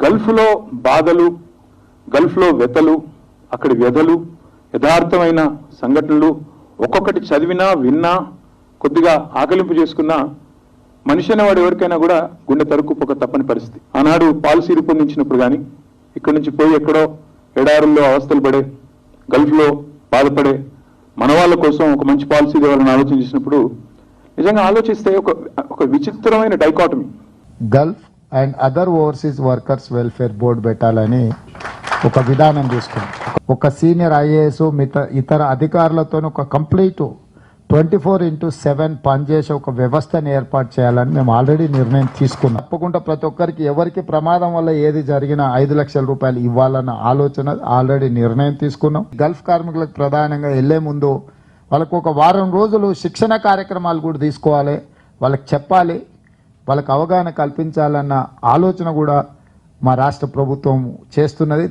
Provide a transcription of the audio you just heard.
గల్ఫ్లో బాధలు గల్ఫ్లో వ్యతలు అక్కడి వ్యధలు యథార్థమైన సంఘటనలు ఒక్కొక్కటి చదివినా విన్నా కొద్దిగా ఆకలింపు చేసుకున్నా మనిషి అనేవాడు ఎవరికైనా కూడా గుండె తరుక్కుపోక తప్పని పరిస్థితి. ఆనాడు పాలసీ రూపొందించినప్పుడు కానీ ఇక్కడి నుంచి పోయి ఎక్కడో ఎడారుల్లో అవస్థలు పడే గల్ఫ్లో బాధపడే మన వాళ్ళ కోసం ఒక మంచి పాలసీ ఇవ్వాలని ఆలోచన చేసినప్పుడు నిజంగా ఆలోచిస్తే ఒక ఒక విచిత్రమైన dichotomy. Gulf and other overseas workers welfare board పెట్టాలని ఒక విధానం తీసుకున్నాం. ఒక సీనియర్ ఐఏఎస్ మిగతా ఇతర అధికారులతో ఒక complete twenty four into seven పనిచేసే ఒక వ్యవస్థను ఏర్పాటు చేయాలని మేము ఆల్రెడీ నిర్ణయం తీసుకున్నాం. తప్పకుండా ప్రతి ఒక్కరికి ఎవరికి ప్రమాదం వల్ల ఏది జరిగినా ఐదు లక్షల రూపాయలు ఇవ్వాలన్న ఆలోచన ఆల్రెడీ నిర్ణయం తీసుకున్నాం. గల్ఫ్ కార్మికులకు ప్రధానంగా వెళ్ళే ముందు వాళ్ళకు ఒక వారం రోజులు శిక్షణ కార్యక్రమాలు కూడా తీసుకోవాలి. వాళ్ళకి చెప్పాలి. వాళ్ళకి అవగాహన కల్పించాలన్న ఆలోచన కూడా మా రాష్ట్ర ప్రభుత్వం చేస్తున్నది.